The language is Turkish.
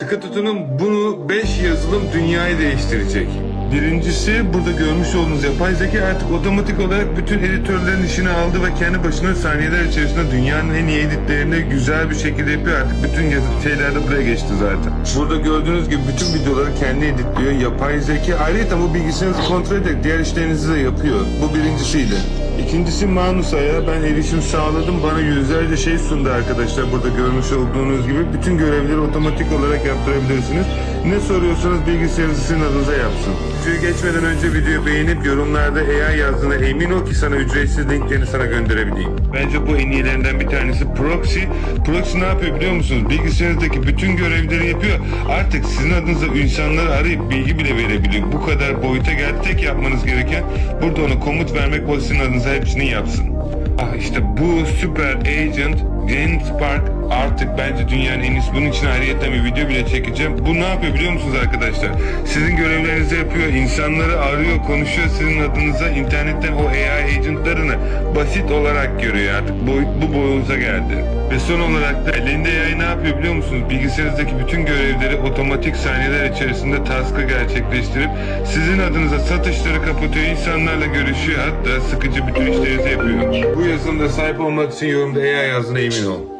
Sıkı tutunun bunu 5 yazılım dünyayı değiştirecek. Birincisi burada görmüş olduğunuz yapay zeka artık otomatik olarak bütün editörlerin işini aldı ve kendi başına saniyeler içerisinde dünyanın en iyi editlerini güzel bir şekilde yapıyor. Artık bütün yazı şeyler de buraya geçti zaten. Burada gördüğünüz gibi bütün videoları kendi editliyor. Yapay zeka ayrıca bu bilgisayarınızı kontrol ederek diğer işlerinizi de yapıyor. Bu birincisiydi. İkincisi Manusa'ya ben erişim sağladım. Bana yüzlerce şey sundu arkadaşlar. Burada görmüş olduğunuz gibi bütün görevleri otomatik olarak yaptırabilirsiniz. Ne soruyorsanız bilgisayarınızı sizin adınıza yapsın. Videoyu geçmeden önce videoyu beğenip yorumlarda AI yazdığına emin ol ki sana ücretsiz linklerini sana gönderebileyim. Bence bu en iyilerinden bir tanesi Proxy. Proxy ne yapıyor biliyor musunuz? Bilgisayarınızdaki bütün görevleri yapıyor. Artık sizin adınıza insanları arayıp bilgi bile verebiliyor. Bu kadar boyuta geldi. Tek yapmanız gereken burada ona komut vermek o sizin adınıza hepsini yapsın. Ah işte bu süper agent Gen Spark artık bence dünyanın en iyisi. Bunun için ayrıyetten bir video bile çekeceğim. Bu ne yapıyor biliyor musunuz arkadaşlar? Sizin görevlerinizi yapıyor, insanları arıyor, konuşuyor sizin adınıza. internetten o AI agentlarını basit olarak görüyor artık. Bu, bu boyuta geldi. Ve son olarak da elinde AI ne yapıyor biliyor musunuz? Bilgisayarınızdaki bütün görevleri otomatik saniyeler içerisinde task'ı gerçekleştirip sizin adınıza satışları kapatıyor, insanlarla görüşüyor hatta sıkıcı bütün işlerinizi yapıyor. Bu yazılımda sahip olmak için yorumda AI yazdığına emin ol.